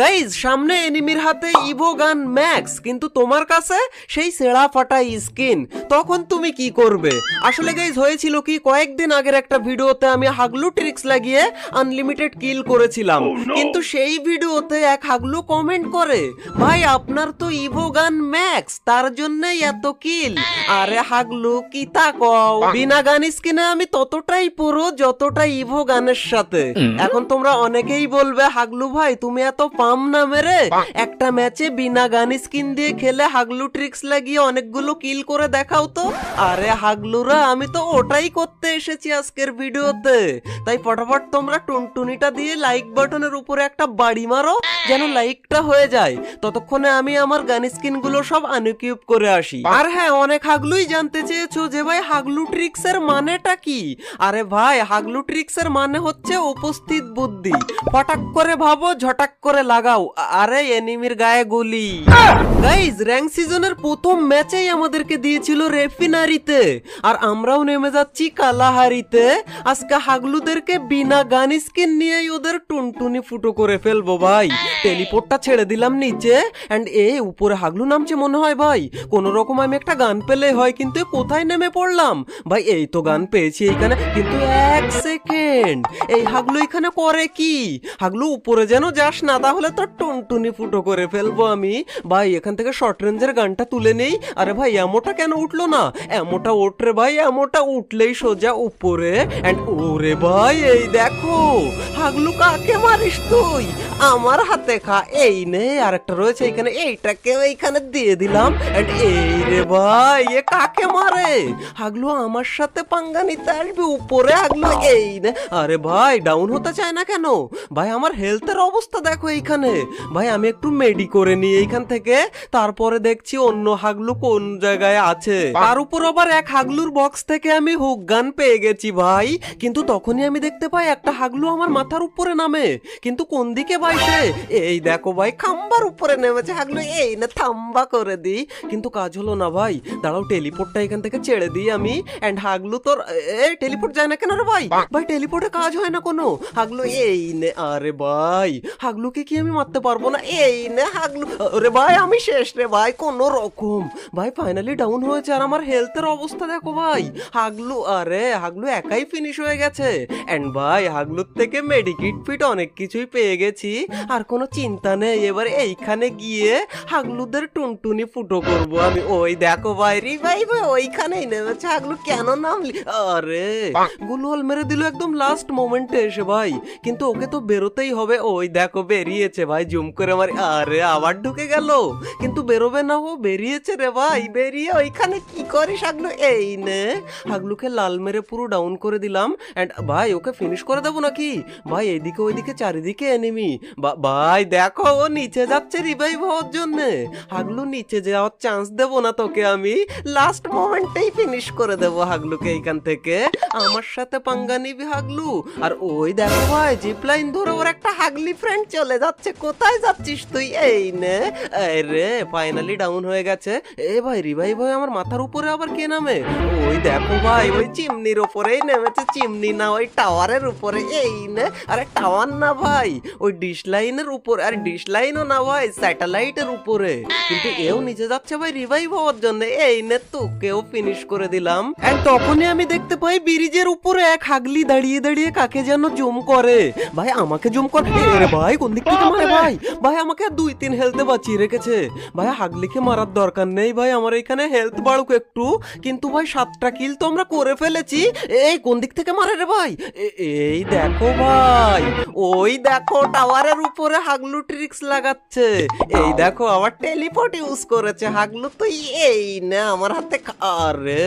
Guys সামনে এনিমির হাতে Ivo গান ম্যাক্স কিন্তু তোমার কাছে সেই সেরা ফাটা স্কিন তখন তুমি কি করবে? আসলে গাইজ হয়েছিল কি কয়েকদিন আগের একটা ভিডিওতে আমি হাগলু ট্রিক্স লাগিয়ে আনলিমিটেড কিল করেছিলাম। কিন্তু সেই ভিডিওতে এক হাগলু কমেন্ট করে ভাই আপনার তো ইভো গান ম্যাক্স তার জন্যই এত কিল আরে হাগলু কি তা কও? বিনা গান স্কিনে আমি ততটাই পুরো যতটা ইভো গানের সাথে। এখন তোমরা অনেকেই বলবে হাগলু ভাই তুমি এত পাম না মেরে একটা ম্যাচে বিনা গান স্কিন দিয়ে খেলে হাগলু ট্রিক্স লাগিয়ে অনেকগুলো কিল করে দেখাও তো। আরে হাগলুরা আমি তো ওটাই করতে এসেছি আজকের ভিডিওতে। তাই ফটাফট তোমরা টুনটুনিটা দিয়ে লাইক বাটনের উপরে একটা বাড়ি মারো যেন লাইকটা হয়ে যায়। ততক্ষণে আমি আমার গান স্কিনগুলো সব আনকিউব করে আসি। আর হ্যাঁ অনেক হাগলুই জানতে চেয়েছো যে ভাই হাগলু ট্রিক্স এর মানেটা কি? আরে ভাই হাগলু ট্রিক্স এর মানে হচ্ছে উপস্থিত বুদ্ধি। ফটাক করে ভাবো ঝটাক করে লাগাও। আরে, এনিমির গায়ে গুলি। গাইজ র্যাঙ্ক সিজনের প্রথম ম্যাচেই আমাদেরকে দিয়েছিল রেফিনারিতে। আর আমরাও নেমে যাচ্ছি কালাহারিতে। আজকে হাগলুদেরকে বিনা গান স্কিন নিয়েই ওদের টুনটুনি ফুটো করে ফেলব ভাই। টেলিপোর্টটা ছেড়ে দিলাম নিচে। এন্ড এ, উপরে হাগলু নামছে মনে হয় ভাই। কোন রকম আমি একটা গান পেলে হয়, কিন্তু কোথায় নেমে পড়লাম? ভাই, এই তো গান পেয়েছি এইখানে। কিন্তু এক সেকেন্ড এই হাগলু এখানে করে কি? হাগলু উপরে যেন যাস, না তাহলে তো টুনটুনি ফুটো করে ফেলব আমি। ভাই, এখান থেকে শর্ট রেঞ্জের গানটা তুলে নেই। আরে ভাই, এমোটা কেন উঠল না? এমোটা ওঠরে ভাই, এমোটা উঠলেই সোজা উপরে। এন্ড ওরে ভাই, এই দেখো, হাগলু কাকে মারিস তুই? আমার হাতে খা, এই নে, আরেকটা রয়েছে এখানে। এইটাকে এইখানে দিয়ে দিলাম। এন্ড এই রে ভাই, এ কাকে মারে? হাগলু আমার সাথে পাঙ্গা নিতে আসবে, উপরে হাগলু, এই নে। আরে ভাই ডাউন হতে চায় না কেন? ভাই, আমার হেলথের অবস্থা দেখো এইখানে। ভাই, আমি একটু মেডি করে নিই এইখান থেকে। তারপরে দেখছি অন্য হাগলু কোন জায়গায় আছে। তার উপর আবার এক হাগলুর বক্স থেকে আমি হুক গান পেয়ে গেছি ভাই। কিন্তু তখনই আমি দেখতে পাই একটা হাগলু আমার মাথার উপরে নামে। কিন্তু কোন দিকে ভাই সে এই দেখো ভাই, খাম্বার উপরে নেমেছে। হাগলু, এই না, থাম্বা করে দিই। কিন্তু কাজ হলো না ভাই। দাঁড়াও, টেলিপোর্টটা এখান থেকে ছেড়ে দিই আমি। এন্ড হাগলু তোর এই টেলিপোর্ট যায় না কেন রে ভাই? ভাই, টেলিপোর্টে কাজ হয় না কোনো। হাগলু, এই নে, আরে ভাই। হাগলুকে কি আমি মারতে পারব না? এই নে, হাগলু আরে ভাই, আমি শেষ রে ভাই, কোনো রকম। ভাই ফাইনালি ডাউন হয়েছে। আর আমার হেলথের অবস্থা দেখো ভাই। হাগলু, আরে, হাগলু একাই ফিনিশ হয়ে গেছে। এন্ড ভাই, হাগলুর থেকে মেডিকিট ফিট অনেক কিছুই পেয়ে গেছি। আর কোনো চিন্তা নেই। এবার এইখানে গিয়ে হাগলুদের টুনটুনি ফুটো করব আমি। ওই দেখো ভাই রে ভাই ভাই, ওইখানেই নেমেছে। হাগলু কেন নামলি? আরে গুলওয়াল মেরে দিল একদম লাস্ট মোমেন্টে এসে ভাই। কিন্তু ওকে তো বেরোতেই হবে। ওই দেখো, বেরিয়েছে ভাই, জুম করে আমার আরে, আবার ঢুকে গেল। কিন্তু বেরোবে না ও, বেরিয়েছে রে ভাই, বেরিয়ে ওইখানে কি করিস হাগলু? এই নে। হাগলুকে লাল মেরে পুরো ডাউন করে দিলাম। এন্ড ভাই, ওকে ফিনিশ করে দেবো নাকি? ভাই এইদিকে ওইদিকে, চারিদিকে এনিমি ভাই, দেখো, ও নিচে যাচ্ছে রিভাইভ হওয়ার জন্য। হাগলু, নিচে যাওয়ার চান্স দেবো না তোকে আমি। লাস্ট মোমেন্টেই ফিনিশ করে দেবো হাগলুকে এইখান থেকে। আমার সাথে পাঙ্গা নিবি হাগলু। আর ওই দেখো ভাই জিপ লাইন ধরে ওর একটা হাগলি ফ্রেন্ড চলে যাচ্ছে। কোথায় যাচ্ছিস তুই? এই নে। রে ফাইনালি ডাউন হয়ে গেছে। এ ভাই রিভাইভ হয়ে আমার মাথার উপরে আবার কে নামে? ওই দেখো ভাই, ওই চিমনির উপরেই নেমেছে। চিমনি না, ওই টাওয়ারের উপরে। এই নে, আরে টাওয়ার না ভাই, ওই ডিশ লাইনের উপরে, আর ডিশ লাইনও না ভাই স্যাটেলাইটের উপরে। কিন্তু এও নিচে যাচ্ছে ভাই রিভাইভ হওয়ার জন্য। এই নে তোকেও ফিনিশ করে দিলাম। এন্ড তখনই আমি দেখতে পাই ব্রিজের উপরে এক হাগলি দাঁড়িয়ে দাঁড়িয়ে কাকে যেন জুম করে। ভাই, আমাকে জুম কর এরে ভাই, কোন দিক থেকে মারে ভাই? ভাই, আমাকে দুই, তিন হেলথে বাঁচিয়ে রেখেছে। ভাই, হাগলিকে মারার দরকার নেই ভাই, আমার এখানে হেলথ বাড়ুক একটু। কিন্তু ভাই, সাতটা কিল তো আমরা করে ফেলেছি। এই কোন দিক থেকে মারে রে ভাই? এই দেখো ভাই ওই দেখো টাওয়ারের উপরে হাগলু ট্রিক্স লাগাচ্ছে। এই দেখো আমার টেলিপোর্ট ইউজ করেছে হাগলু। তো এই না আমার হাতে আরে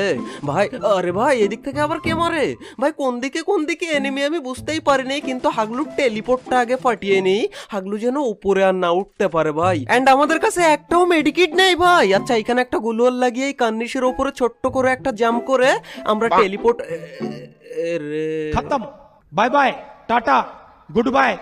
ভাই আরে ভাই এদিক থেকে আবার কে মারে? ভাই কোন দিকে কোন দিকে? এনিমি আমি বুঝতেই পারিনি কিন্তু হাগলুর টেলিপোর্টটা আগে ফাটিয়ে নিই। হাগলু যেন উপরে আর না উঠতে পারে ভাই। অ্যান্ড আমাদের কাছে একটাও মেডিকিট নেই ভাই। আচ্ছা এখানে একটা গুলোয়ার লাগিয়ে এই কান্নিসের উপরে ছোট্ট করে একটা জাম্প করে আমরা টেলিপোর্ট খতম। Bye bye tata. Good bye.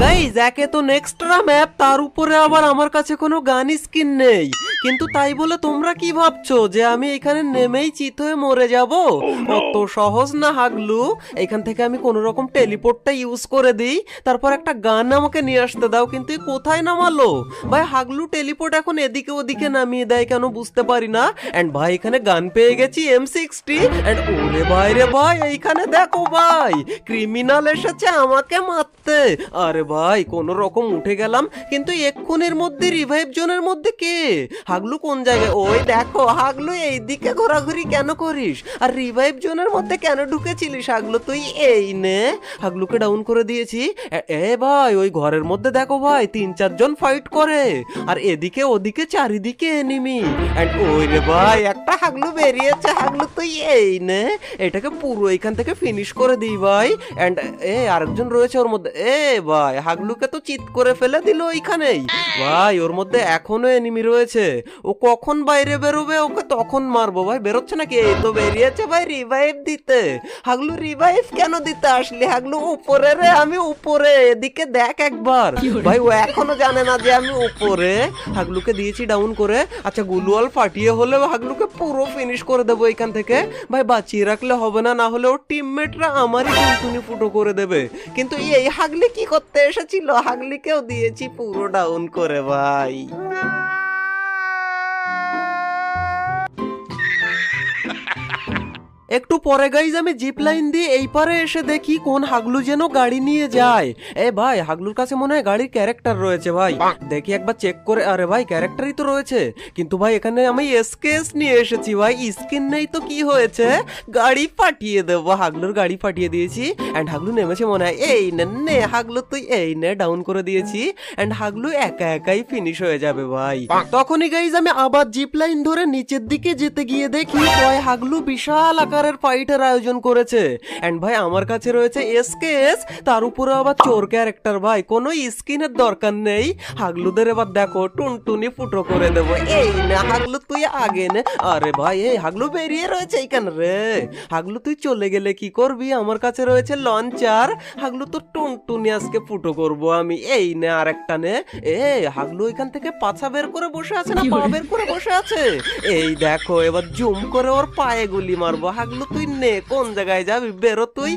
Guys একে তো নেক্সট্রা ম্যাপ তার উপরে আবার আমার কাছে কোনো গান স্কিন নেই। কিন্তু তাই বলে তোমরা কি ভাবছ যে আমি এখানে নেমেই চিত হয়ে মরে যাব? অত সহজ না হাগলু। এখান থেকে আমি কোনো রকম টেলিপোর্টটা ইউজ করে দিই। তারপর একটা গান আমাকে নিয়ে আসতে দাও কিন্তু কোথায় নামালো? ভাই হাগলু টেলিপোর্ট এখন এদিকে ওদিকে নামিয়ে দেয় কেন বুঝতে পারি না। এন্ড ভাই এখানে গান পেয়ে গেছি এম সিক্সটি এন্ড ওরে ভাই রে ভাই এইখানে দেখো ভাই ক্রিমিনাল এসেছে আমাকে মারতে। আরে ভাই কোন রকম উঠে গেলাম। কিন্তু এক্ষুনির মধ্যে রিভাইভ জোনের মধ্যে কে? হাগলু কোন জায়গায়? ওই দেখো, হাগলু এইদিকে ঘোরাঘুরি কেন করিস? আর রিভাইভ জোনের মধ্যে কেন ঢুকেছিলিস হাগলু? তুই এই নে। হাগলুকে ডাউন করে দিয়েছি। এ- ভাই, ওই ঘরের মধ্যে দেখো ভাই, তিন চারজন ফাইট করে। আর এদিকে ওদিকে চারিদিকে এনিমি এন্ড ওই রে ভাই, একটা হাগলু বেরিয়েছে। হাগলু, তুই এই নে। এটাকে পুরো এখান থেকে ফিনিশ করে দিই ভাই। এন্ড এ, আরেকজন রয়েছে ওর মধ্যে। এ ভাই, হাগলুকে তো চিৎ করে ফেলে দিল ওইখানেই। ভাই, ওর মধ্যে এখনও এনিমি রয়েছে। ও কখন বাইরে বেরোবে? ওকে তখন মারবো। ভাই বেরোচ্ছে নাকি? এই তো বেরিয়েছে ভাই রিভাইভ দিতে। হাগলু রিভাইভ কেন দিতে আসলি? হাগলু উপরে রে আমি উপরে। এদিকে দেখ একবার। ভাই ও এখনও জানে না যে আমি উপরে। হাগলুকে দিয়েছি ডাউন করে। আচ্ছা গুলুয়াল ফাটিয়ে হলে হাগলুকে পুরো ফিনিশ করে দেবো এখান থেকে। ভাই বাঁচিয়ে রাখলে হবে না না হলে ওর টিমমেটরা আমারই টুনটুনি ফুটো করে দেবে। কিন্তু এই হাগলি কি করতে এসেছিল? হাগলিকেও দিয়েছি পুরো ডাউন করে ভাই। একটু পরে গাইজ আমি জিপ লাইন দিয়ে এই পারে এসে দেখি কোন হাগলু যেন গাড়ি নিয়ে যায়। এ ভাই হাগলুর কাছে মনে হয় গাড়ির ক্যারেক্টার রয়েছে ভাই। দেখি একবার চেক করে আরে ভাই ক্যারেক্টারই তো রয়েছে। কিন্তু ভাই এখানে আমি এসকেএস নিয়ে এসেছি ভাই। স্কিন নেই তো কি হয়েছে? গাড়ি পাঠিয়ে দেবো হাগলুর গাড়ি পাঠিয়ে দিয়েছি। এন্ড হাগলু নেমেছে মনে হয় এই নে নে হাগলু তুই এই নে ডাউন করে দিয়েছি। অ্যান্ড হাগলু একা একাই ফিনিশ হয়ে যাবে ভাই। তখনই গাইজ আমি আবার জিপ লাইন ধরে নিচের দিকে যেতে গিয়ে দেখি কয় হাগলু বিশাল আকারের ফাইটের আয়োজন করেছে। এন্ড ভাই আমার কাছে রয়েছে এসকেএস তার উপরে আবার চোর ক্যারেক্টার ভাই। কোনো স্কিনের দরকার নেই। হাগলুদের এবার দেখো টুনটুনি ফুটো করে দেবো। এই না হাগলু তুই আগে নে। আরে ভাই এই হাগলু বেরিয়ে রয়েছে এইখানে রে। হাগলু তুই চলে গেলে কি করবি? আমার কাছে রয়েছে লঞ্চার হাগলু তো টুনটুনি আজকে ফুটো করব আমি। এই নে আরেকটা নে। এ হাগলু এখান থেকে পাছা বের করে বসে আছে না পা বের করে বসে আছে? এই দেখো এবার জুম করে ওর পায়ে গুলি মারবো। হাগলু তুই নে, কোন জায়গায় যাবি? বেরো তুই।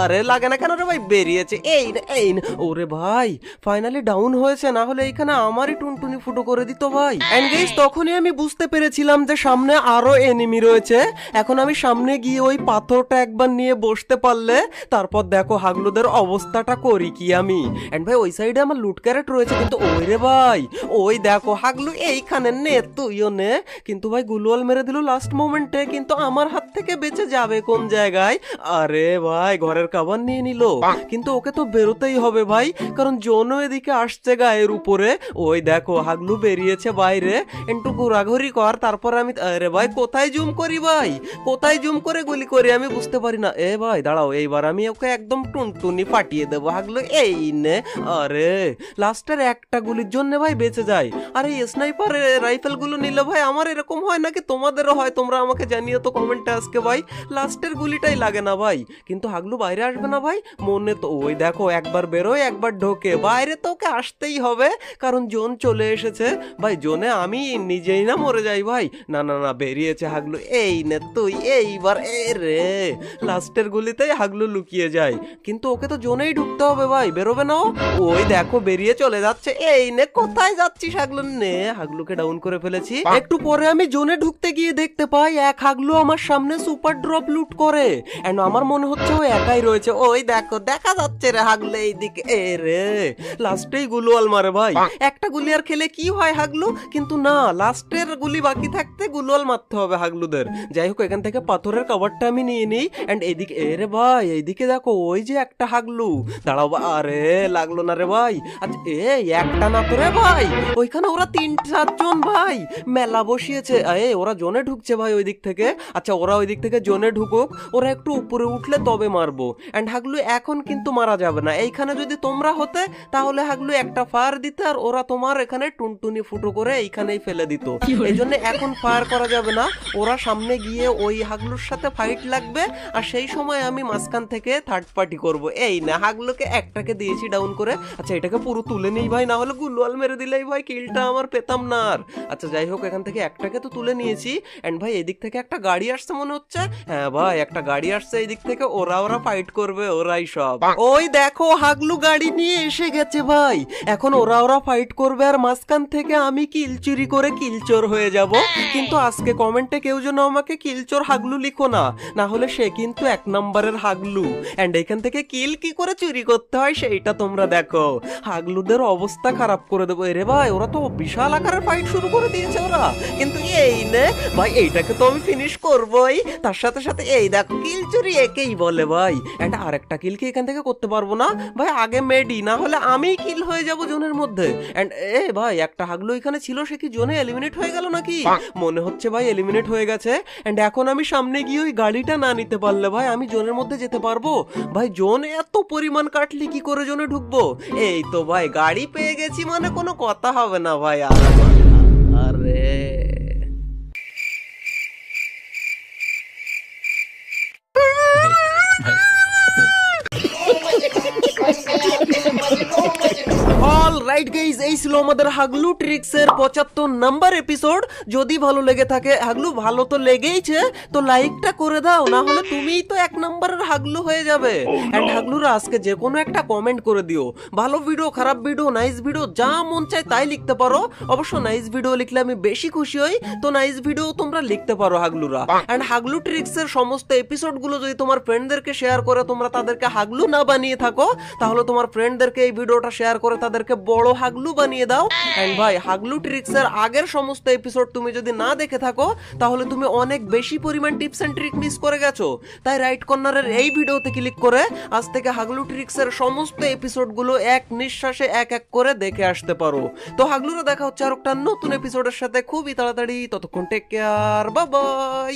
আরে লাগে না কেন রে ভাই? বেরিয়েছে। এই নে এই নে। ওরে ভাই ফাইনালি ডাউন হয়েছে, না হলে এখানে আমারই টুনটুনি ফুটো করে দিত ভাই। এন্ড গাইস তখনই আমি বুঝতে পেরেছিলাম যে সামনে আরও এনিমি রয়েছে। এখন আমি সামনে গিয়ে ওই পাথরটা একবার নিয়ে বসতে পারলে, তারপর দেখো হাগলুদের অবস্থাটা করি কি আমি। এন্ড ভাই, ওই সাইডে আমার লুট ক্যারেট রয়েছে, কিন্তু ওই রে ভাই, ওই দেখো হাগলু, এইখানে নে, তুইও নে। কিন্তু ভাই গুলওয়াল মেরে দিল লাস্ট মোমেন্টে কিন্তু আমার হাত থেকে বেঁচে যাবে কোন জায়গায়? আরে ভাই ঘরের কাবার নিয়ে নিল। কিন্তু ওকে তো বেরোতেই হবে ভাই কারণ জোনও এদিকে আসছে গায়ের উপরে। ওই দেখো হাগলু বেরিয়েছে বাইরে। একটু ঘোরাঘুরি কর তারপর আমি আরে ভাই কোথায় জুম করি ভাই? কোথায় জুম করে গুলি করি আমি বুঝতে পারি না। এ ভাই দাঁড়াও এইবার আমি ওকে একদম টুনটুনি ফাটিয়ে দেবো। হাগলু এই নে। আরে লাস্টের একটা গুলির জন্য ভাই বেঁচে যায়। আরে স্নাইপার রাইফেলগুলো নিলে ভাই আমার এরকম হয় নাকি? তোমাদেরও হয় তোমরা আমাকে জানিও তো কমেন্টে আজকে ভাই। লাস্টের গুলিটাই লাগে না ভাই। কিন্তু হাগলু বাইরে আসবে না ভাই? মনে তো ওই দেখো একবার বেরোয় একবার ঢোকে। বাইরে তো ওকে আসতেই হবে কারণ জোন চলে এসেছে। ভাই জোনে আমি নিজেই না মরে যাই ভাই। না না না বেরিয়েছে হাগলু। এই নে তুই এইবার এ রে। লাস্টের গুলিতেই হাগলু লুকিয়ে যায়। কিন্তু ওকে তো জোনেই ঢুকতে হবে ভাই বেরোবে না ওই দেখো বেরিয়ে চলে যাচ্ছে। এই নে কোথায় যাচ্ছিস হাগলু? নে হাগলুকে ডাউন করে ফেলেছি। একটু পরে আমি জোনে ঢুকতে গিয়ে দেখতে পাই এক হাগলু আমার সামনে সুপার ড্রপ লুট করে। এন্ড আমার মনে হচ্ছে ও একাই রয়েছে। ওই দেখো দেখা যাচ্ছে রে হাগলে এইদিকে। এ রে লাস্টেই গুলওয়াল মারে ভাই। একটা গুলি আর খেলে কি হয় হাগলু? কিন্তু না লাস্টের গুলি বাকি থাকতে গুলওয়াল মারতে হবে হাগলুদের। যাই হোক এখান থেকে পাথরের কভারটা আমি নিয়ে নিই। এন্ড এদিকে এ রে ভাই এইদিকে দেখো ওই যে একটা হাগলু। দাঁড়াও আরে লাগল না রে ভাই। আচ্ছা এই একটা না তো রে ভাই। ওইখানে ওরা তিন চারজন ভাই। মেলা বসিয়েছে। এ ওরা জোনে ঢুকছে ভাই ওই দিক থেকে। আচ্ছা ওরা ওই দিক থেকে থেকে জোনে ঢুকুক ওরা একটু উপরে উঠলে তবে মারবো। অ্যান্ড হাগলু এখন কিন্তু মারা যাবে না। এইখানে যদি তোমরা হতে তাহলে হাগলু একটা ফায়ার দিতে আর ওরা তোমার এখানে টুনটুনি ফুটো করে এইখানেই ফেলে দিত। এই জন্য এখন ফায়ার করা যাবে না। ওরা সামনে গিয়ে ওই হাগলুর সাথে ফাইট লাগবে। আর সেই সময় আমি মাঝখান থেকে থার্ড পার্টি করব। এই না হাগলুকে একটাকে দিয়েছি ডাউন করে। আচ্ছা এটাকে পুরো তুলে নেই ভাই না হলে গুলওয়াল মেরে দিলেই ভাই কিলটা আমার পেতাম না আর। আচ্ছা যাই হোক এখান থেকে একটাকে তো তুলে নিয়েছি। এন্ড ভাই এদিক থেকে একটা গাড়ি আসছে মনে হচ্ছে। হ্যাঁ ভাই একটা গাড়ি আসছে এই দিক থেকে ওরা ওরা ফাইট করবে ওরাই সব। ওই দেখো হাগলু গাড়ি নিয়ে এসে গেছে ভাই। এখন ওরা ওরা ফাইট করবে আর মাঝখান থেকে আমি কিল চুরি করে কিলচোর হয়ে যাব। কিন্তু আজকে কমেন্টে কেউ যেন আমাকে কিলচোর হাগলু লিখো না। না হলে সে কিন্তু এক নম্বরের হাগলু। এন্ড এখান থেকে কিল কি করে চুরি করতে হয় সেইটা তোমরা দেখো। হাগলুদের অবস্থা খারাপ করে দেবো। এরে ভাই ওরা তো বিশাল আকারের ফাইট শুরু করে দিয়েছে ওরা। কিন্তু এই নে ভাই এইটাকে তো আমি ফিনিশ করবই। তার সাথে সাথে এই দেখো কিল চুরি একেই বলে ভাই। এন্ড আরেকটা কিল কি এখান থেকে করতে পারব না? ভাই আগে মেডি না হলে আমি কিল হয়ে যাব জোনের মধ্যে। এন্ড এ ভাই একটা হাগলো এখানে ছিল সে কি জোনে এলিমিনেট হয়ে গেল নাকি? মনে হচ্ছে ভাই এলিমিনেট হয়ে গেছে। এন্ড এখন আমি সামনে গিয়ে ওই গাড়িটা না নিতে পারলে ভাই আমি জোনের মধ্যে যেতে পারব? ভাই জোন এত পরিমাণ কাটলি কি করে জোনে ঢুকবো? এই তো ভাই গাড়ি পেয়ে গেছি মানে কোনো কথা হবে না ভাই আর আরে রাইট গাইজ এই ছিল আমাদের হাগলু ট্রিক্স এর পঁচাত্তর নাম্বার এপিসোড যদি ভালো লেগে থাকে হাগলু ভালো তো লেগেইছে তো লাইকটা করে দাও না হলে তুমিই তো এক নম্বরের হাগলু হয়ে যাবে। এন্ড হাগলুরা আজকে যে কোনো একটা কমেন্ট করে দিও। ভালো ভিডিও খারাপ ভিডিও নাইস ভিডিও যা মন চায় তাই লিখতে পারো। অবশ্য নাইস ভিডিও লিখলে আমি বেশি খুশি হই তো নাইস ভিডিও তোমরা লিখতে পারো হাগলুরা। এন্ড হাগলু ট্রিক্স এর সমস্ত এপিসোডগুলো যদি তোমার ফ্রেন্ডদেরকে শেয়ার করে তোমরা তাদেরকে হাগলু না বানিয়ে থাকো তাহলে তোমার ফ্রেন্ডদেরকে এই ভিডিওটা শেয়ার করে তাদেরকে বড় হাগলু বানিয়ে দাও। এন্ড ভাই, হাগলু ট্রিক্স এর আগের সমস্ত এপিসোড তুমি যদি না দেখে থাকো, তাহলে তুমি অনেক বেশি পরিমাণ টিপস এন্ড ট্রিক মিস করে গেছো। তাই রাইট কর্নারের এই ভিডিওতে ক্লিক করে আজ থেকে হাগলু ট্রিক্স এর সমস্ত এপিসোডগুলো এক নিঃশ্বাসে এক এক করে দেখে আসতে পারো। তো হাগলুরা দেখা হচ্ছে আর একটা নতুন এপিসোডের সাথে। খুবই তাড়াতাড়ি, ততক্ষণ টেক কেয়ার বাই